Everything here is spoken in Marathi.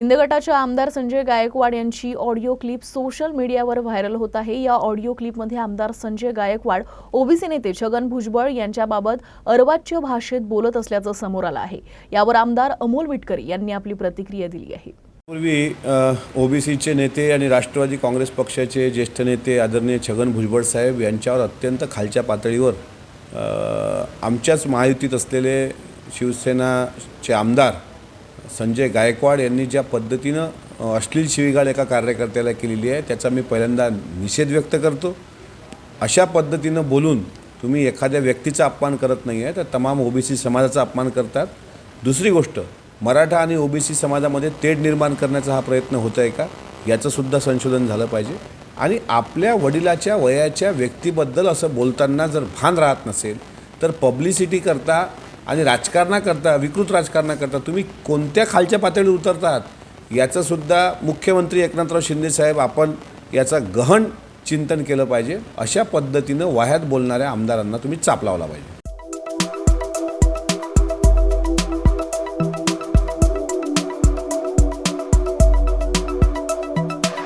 शिंदे गटाचे आमदार संजय गायकवाड यांची ऑडिओ क्लिप सोशल मीडियावर व्हायरल होत आहे. या ऑडिओ क्लिपमध्ये आमदार संजय गायकवाड ओबीसी नेते छगन भुजबळ यांच्याबाबत अर्वाच्य भाषेत बोलत असल्याचं समोर आलं आहे. यावर आमदार अमोल विटकरी यांनी आपली प्रतिक्रिया दिली आहे. पूर्वी ओबीसीचे नेते आणि राष्ट्रवादी काँग्रेस पक्षाचे ज्येष्ठ नेते आदरणीय छगन भुजबळ साहेब यांच्यावर अत्यंत खालच्या पातळीवर आमच्याच महायुतीत असलेले शिवसेनाचे आमदार संजय गायकवाड यांनी ज्या पद्धतीनं अश्लील शिवीगाळ एका कार्यकर्त्याला केलेली आहे त्याचा मी पहिल्यांदा निषेध व्यक्त करतो. अशा पद्धतीनं बोलून तुम्ही एखाद्या व्यक्तीचा अपमान करत नाही आहे तर तमाम ओबीसी समाजाचा अपमान करतात. दुसरी गोष्ट मराठा आणि ओबीसी समाजामध्ये तेढ निर्माण करण्याचा हा प्रयत्न होत आहे का याचंसुद्धा संशोधन झालं पाहिजे. आणि आपल्या वडिलाच्या वयाच्या व्यक्तीबद्दल असं बोलताना जर भान राहत नसेल तर पब्लिसिटी करता आणि राजकारणाकरता विकृत राजकारणाकरता तुम्ही कोणत्या खालच्या पातळीवर उतरतात याचंसुद्धा मुख्यमंत्री एकनाथराव शिंदेसाहेब आपण याचा गहन चिंतन केलं पाहिजे. अशा पद्धतीनं वाह्यात बोलणाऱ्या आमदारांना तुम्ही चाप लावला पाहिजे.